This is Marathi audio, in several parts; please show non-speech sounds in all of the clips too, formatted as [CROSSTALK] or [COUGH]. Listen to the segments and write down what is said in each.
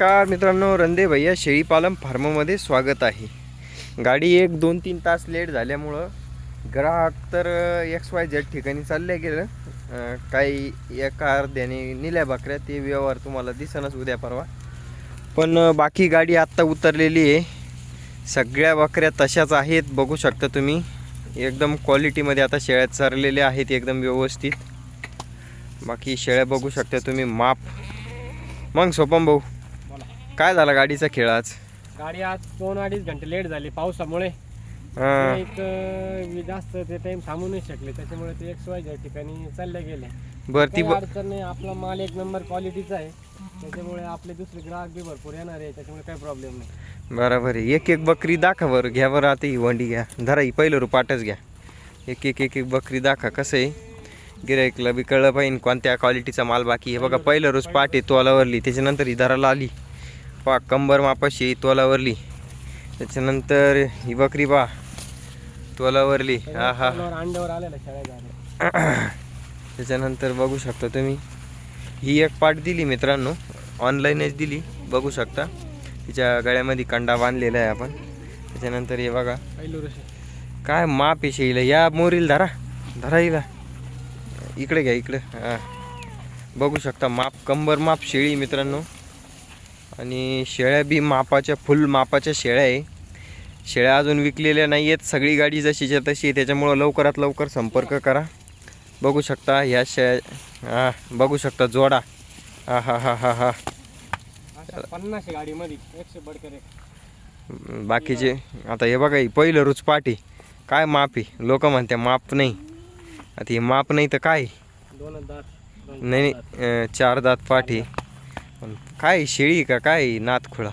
नमस्कार मित्रांनो रंदे भैया शेळीपालन फार्ममध्ये स्वागत आहे. गाडी एक दोन तीन तास लेट झाल्यामुळं ग्राहक तर एक्स वाय झेड ठिकाणी चालले गेलं. काही एका अर्ध्याने निल्या बकऱ्या ते व्यवहार तुम्हाला दिसनच उद्या परवा. पण बाकी गाडी आत्ता उतरलेली आहे. सगळ्या बकऱ्या तशाच आहेत बघू शकता तुम्ही. एकदम क्वालिटीमध्ये आता शेळ्या चरलेल्या आहेत एकदम व्यवस्थित. बाकी शेळ्या बघू शकता तुम्ही माप. मग सोपम भाऊ. काय झाला गाडीचा खेळ आज? गाडी आज दोन अडीच घंटे लेट झाली पावसामुळे. हा, एक अं, जास्त ते टाइम थांबू नाही शकले त्याच्यामुळे ते एक वाय ठिकाणी चालले गेले. बर ती काही ब- अडचण नाही आपला माल एक नंबर क्वालिटीचा आहे. त्याच्यामुळे आपले दुसरे ग्राहक बी भरपूर येणार आहे त्याच्यामुळे काही प्रॉब्लेम नाही. बरोबर आहे. एक एक बकरी दाखा बरं. घ्या बरं आता ही वंडी घ्या. धरा ही पहिलं रुपाटच घ्या. एक एक एक एक बकरी दाखा कसं आहे. गिराईकला बी कळलं पाहिजे कोणत्या क्वालिटीचा माल बाकी आहे. बघा पहिलं रोज पाट आहे तोलावरली. त्याच्यानंतर ही धराला आली. पा कंबर मापाशी तोलावरली त्याच्यानंतर ही बकरी पा तोलावरली हा हा. अंड्यावर झाल्या [CLEARS THROAT] त्याच्यानंतर बघू शकता तुम्ही. ही एक पाट दिली मित्रांनो. ऑनलाईनच दिली. बघू शकता. तिच्या गळ्यामध्ये कंडा बांधलेला आहे आपण. त्याच्यानंतर हे बघा. काय माप आहे शेळीला या मोरील धरा. धरा हिला. इकडे घ्या इकडे. हां. बघू शकता माप. कंबर माप शेळी मित्रांनो. आणि शेळ्या बी मापाच्या फुल मापाच्या शेळ्या आहे. शेळ्या अजून विकलेल्या नाही आहेत सगळी गाडी जशीच्या तशी आहे त्याच्यामुळं लवकरात लवकर संपर्क करा. बघू शकता ह्या शेळ्या हां बघू शकता जोडा. हा हा हा हा. हा पन्नास गाडीमध्ये एकशे बडकर बाकीचे आता हे बघा पहिलं रुच पाटी काय माप आहे? लोक म्हणते माप नाही. आता हे माप नाही तर काय? दोन दात दोन नाही चार दात पाठी. पण काय शेळी का? काय नातखुळा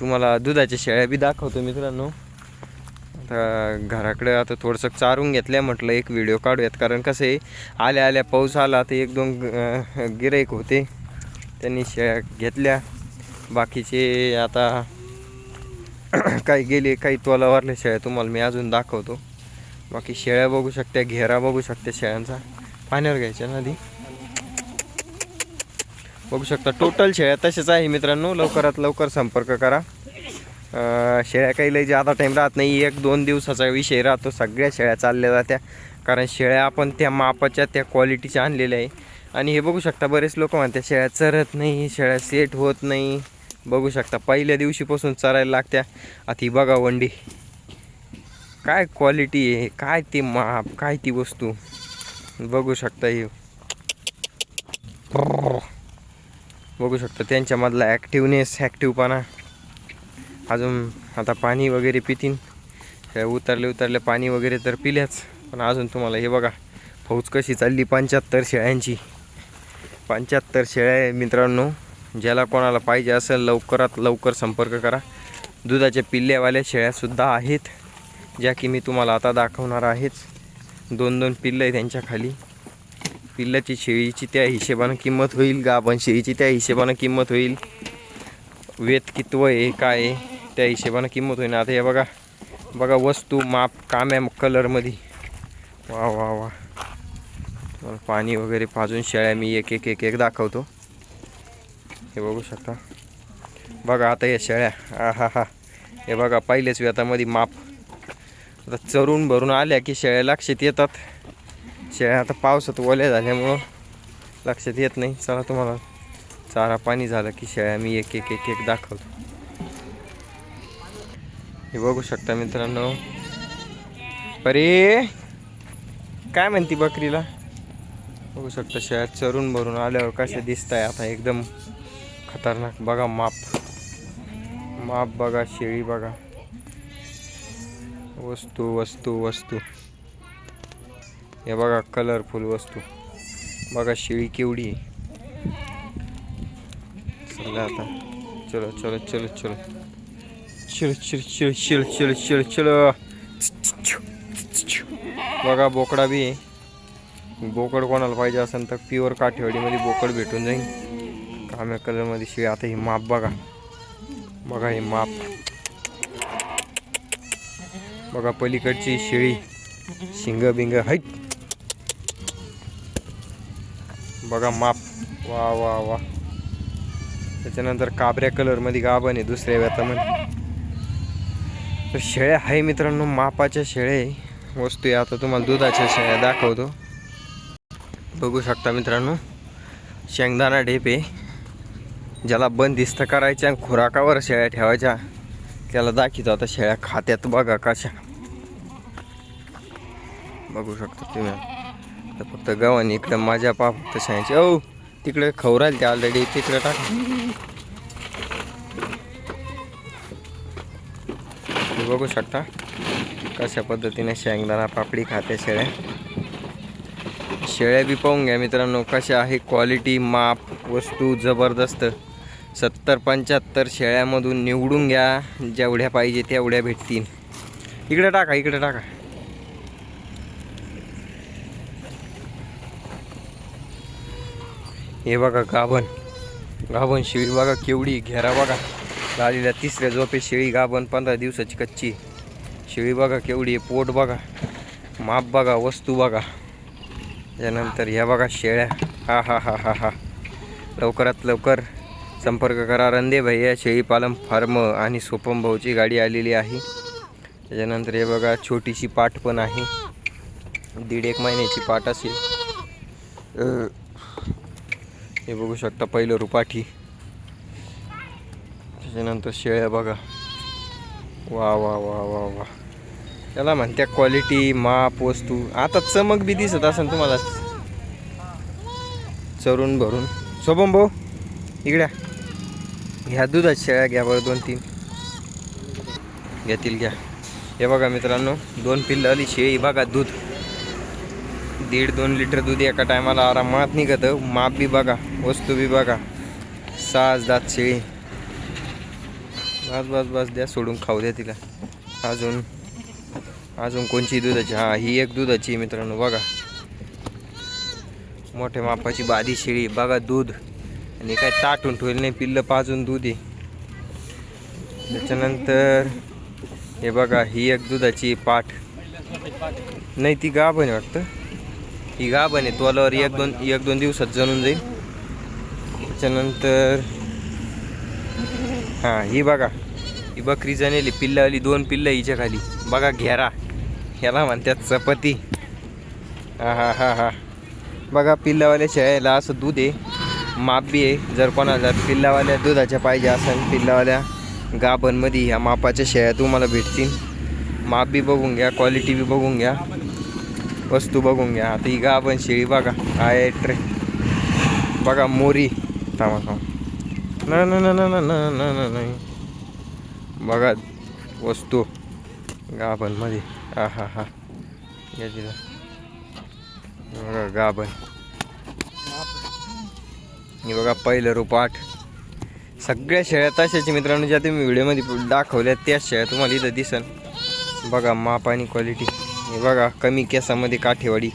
तुम्हाला दुधाच्या शेळ्या बी दाखवतो मित्रांनो. आता घराकडे आता थोडंसं चारून घेतल्या म्हटलं एक व्हिडिओ काढूयात. कारण कसं आहे आल्या आल्या पाऊस आला तर एक दोन अं, गिराईक होते. त्यांनी शेळ्या घेतल्या. बाकीचे आता [CLEARS THROAT] काही गेले काही तोलावरल्या शेळ्या तुम्हाला मी अजून दाखवतो. बाकी शेळ्या बघू शकत्या घेरा बघू शकत्या शेळ्यांचा. पाण्यावर घ्यायच्या नदी बघू शकता टोटल शेळ्या तसेच आहे मित्रांनो. लवकरात लवकर संपर्क करा. शेळ्या काही लई जादा टाईम राहत नाही. एक दोन दिवसाचा विषय राहतो. सगळ्या शेळ्या चालल्या जात्या. कारण शेळ्या आपण त्या मापाच्या त्या क्वालिटीच्या आणलेल्या आहे. आणि हे बघू शकता बरेच लोक म्हणतात शेळ्या चरत नाही शेळ्या सेट होत नाही. बघू शकता पहिल्या दिवशीपासून चरायला लागत्या. आता ही बघा वंडी. काय क्वालिटी आहे? काय ते माप? काय ती वस्तू? बघू शकता हे. बघू शकतो त्यांच्यामधला ॲक्टिवनेस ॲक्टिवपणा अजून आता पाणी वगैरे पितीन. उतरले उतरले पाणी वगैरे तर पिल्याच. पण अजून तुम्हाला हे बघा फौज कशी चालली? पंच्याहत्तर शेळ्यांची. पंच्याहत्तर शेळ्या आहे मित्रांनो. ज्याला कोणाला पाहिजे असेल लवकरात लवकर संपर्क करा. दुधाच्या पिल्ल्यावाल्या शेळ्यासुद्धा आहेत ज्या की मी तुम्हाला आता दाखवणार आहेच. दोन दोन पिल्लं आहे त्यांच्या खाली. पिल्लाची शेळीची त्या हिशेबानं किंमत होईल गाभण शेळीची त्या हिशेबानं किंमत होईल. वेत कितवं आहे काय आहे त्या हिशेबानं किंमत होईल. आता हे बघा बघा वस्तू माप काम आहे कलरमध्ये वा वा वा. तुम्हाला पाणी वगैरे पाजून शेळ्या मी एक एक एक एक दाखवतो. हे बघू शकता. बघा आता या शेळ्या. हा हा हा. हे बघा पहिलेच वेतामध्ये माप. आता चरून भरून आल्या की शेळ्या लक्षात येतात. शेळ्या आता पावसात ओल्या झाल्यामुळं लक्षात येत नाही. चला तुम्हाला चारा पाणी झालं की शेळ्या मी एक एक एक एक दाखवतो. हे बघू शकता मित्रांनो. अरे काय म्हणती बकरीला? बघू शकता शेळ्या चरून भरून आल्यावर कसं दिसत आहे आता एकदम खतरनाक. बघा माप. माप बघा शेळी बघा. वस्तू वस्तू वस्तू. हे बघा कलरफुल वस्तू. बघा शिळी केवढी आहे. चला आता. चलो चलो चलो चलो. चिळ चिळ चिळ चिळ चिळ चिळ चिळ बघा बोकडा बी आहे. बोकड कोणाला पाहिजे असेल तर प्युअर काठेवाडीमध्ये बोकड भेटून जाईल. काम्या कलरमध्ये शिळी. आता ही माप बघा. बघा हे माप. बघा पलीकडची शिळी. शिंग बिंग हैट बघा माप. वा वा वा. त्याच्यानंतर काबऱ्या कलरमध्ये गाभण आहे दुसऱ्या व्यतामध्ये तर शेळ्या आहे मित्रांनो मापाच्या शेळ्या वस्तू आहे. आता तुम्हाला दुधाच्या शेळ्या दाखवतो. बघू शकता मित्रांनो शेंगदाणा ढेप आहे. ज्याला बंदिस्त करायच्या आणि खुराकावर शेळ्या ठेवायच्या त्याला दाखवतो आता शेळ्या खात्यात बघा कशा. बघू शकता तुम्ही. तर फक्त गव्हाने इकडं माझ्या पा फक्त सांगायचे औ तिकडे खवराल ते ऑलरेडी तिकडे टाक. बघू शकता कशा पद्धतीने शेंगदाणा पापडी खाते शेळ्या. शेळ्या बी पाहून घ्या मित्रांनो कशा आहे क्वालिटी माप वस्तू जबरदस्त. सत्तर पंच्याहत्तर शेळ्यामधून निवडून घ्या जेवढ्या पाहिजे तेवढ्या भेटतील. इकडे टाका इकडे टाका. हे बघा गाभण. गाभण शेळी बघा केवढी घेरा बघा. लालीला तिसऱ्या झोपे शेळी गाभण पंधरा दिवसाची कच्ची. शेळी बघा केवढी आहे पोट बघा. माप बघा वस्तू बघा. त्यानंतर ह्या बघा शेळ्या. हा हा हा हा हा. लवकरात लवकर संपर्क करा रंदे भैया शेळीपालन फार्म आणि सोपम भाऊची गाडी आलेली आहे. त्याच्यानंतर हे बघा छोटीशी पाट पण आहे. दीड एक महिन्याची पाट असेल. हे बघू शकता पहिलं रुपाठी. त्याच्यानंतर शेळ्या बघा. वा वा वा वा वा. त्याला म्हणत्या क्वालिटी माप वस्तू. आता चमक बी दिसत असेल तुम्हाला. चरून भरून. सोबम भाऊ इकड्या ह्या दुधात शेळ्या घ्या बरं दोन तीन. घेतील घ्या. हे बघा मित्रांनो दोन पिल्लं आली शेळी बघा दूध. दीड दोन लिटर दूध एका टायमाला आरामात निघतं. माप बी बघा वस्तू बी बघा. साज दात शेळी. बस बस बस द्या सोडून खाऊ द्या तिला. अजून अजून कोणची दुधाची? हा ही एक दुधाची मित्रांनो बघा. मोठ्या मापाची बादी शेळी बघा दूध. आणि काय ताटून ठेवलं नाही पिल्लं पाजून दूध आहे. त्याच्यानंतर हे बघा ही एक दुधाची पाठ. नाही ती गाभण वाटतं. ही गाभण आहे तोलावर एक दोन एक दोन दिवसात जणून जाईल. त्याच्यानंतर हां ही बघा. ही बकरी जणेली पिल्लं आली दोन पिल्लं हिच्या खाली. बघा घेरा. ह्याला म्हणतात चपाती. हा हा हा हा. बघा पिल्लावाल्या शेळ्याला असं दूध आहे. माप बी आहे. जर कोणाला पिल्लावाल्या दुधाच्या पाहिजे असेल पिल्लावाल्या गाभणमध्ये ह्या मापाच्या शेळ्या तुम्हाला भेटतील. माप बी बघून घ्या क्वालिटी बी बघून घ्या. वस्तू बघून घ्या. आता ही गाभण शेळी बघा. काय ट्रे. बघा मोरी. थांबा थांबा. ना ना ना ना बघा वस्तू. गाभणमध्ये हा हा हा. या बघा गाभण हे बघा पहिलं रूप आठ. सगळ्या शेळ्या तशाचे मित्रांनो ज्या तुम्ही व्हिडिओमध्ये दाखवल्या त्याच शेळ्या तुम्हाला इथं दिसन. बघा माप आणि क्वालिटी हे बघा कमी केसामध्ये काठेवाडी.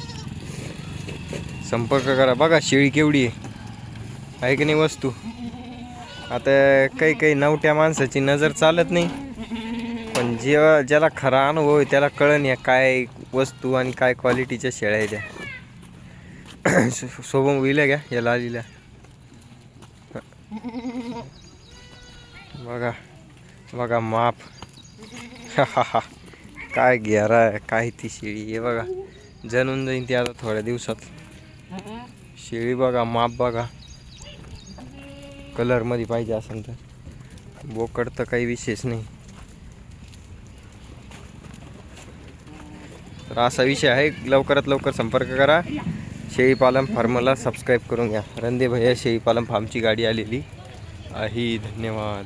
संपर्क करा. बघा शेळी केवढी आहे. आहे की नाही वस्तू? आता काही काही नवट्या माणसाची नजर चालत नाही. पण जे ज्याला खरा अनुभव आहे त्याला कळण या काय वस्तू आणि काय क्वालिटीच्या शेळ्या आहेत त्या [COUGHS] सोबम विल्या घ्या या लालीला. बघा बघा माप. [LAUGHS] काय घेरा आहे काय ती शेळी हे बघा जणून जाईन ती आता थोड्या दिवसात. शेळी बघा माप बघा. कलरमध्ये पाहिजे असेल तर. बोकड तर काही विशेष नाही. तर असा विषय आहे. लवकरात लवकर संपर्क करा. शेळीपालन फार्मला सबस्क्राईब करून घ्या. रंदे भैया शेळीपालन फार्मची गाडी आलेली. आहे धन्यवाद.